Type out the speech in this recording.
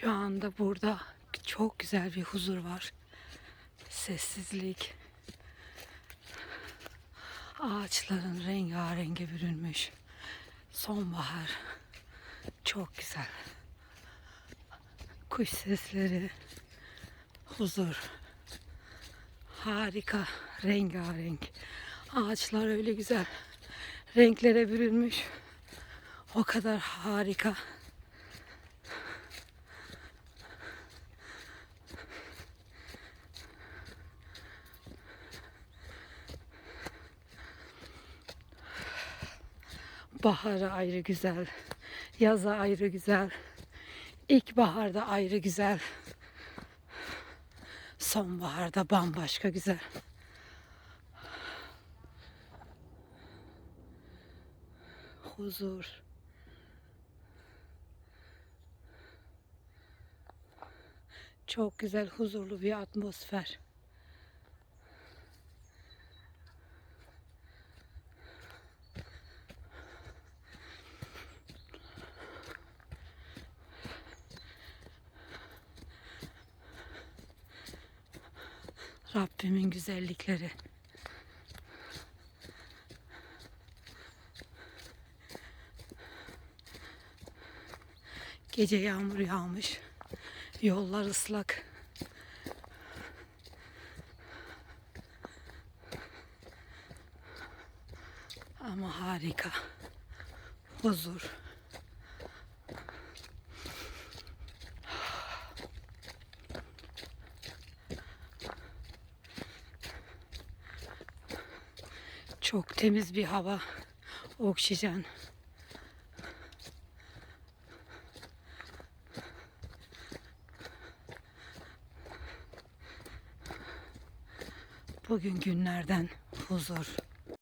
Şu anda burada çok güzel bir huzur var. Sessizlik. Ağaçların rengarenge bürünmüş. Sonbahar. Çok güzel. Kuş sesleri. Huzur. Harika. Rengarenk. Ağaçlar öyle güzel. Renklere bürünmüş. O kadar harika. Baharı ayrı güzel. Yazı ayrı güzel. İlkbaharda ayrı güzel. Sonbaharda bambaşka güzel. Huzur. Çok güzel huzurlu bir atmosfer. Rabbimin güzellikleri. Gece yağmur yağmış. Yollar ıslak. Ama harika. Huzur. Çok temiz bir hava, oksijen. Bugün günlerden huzur.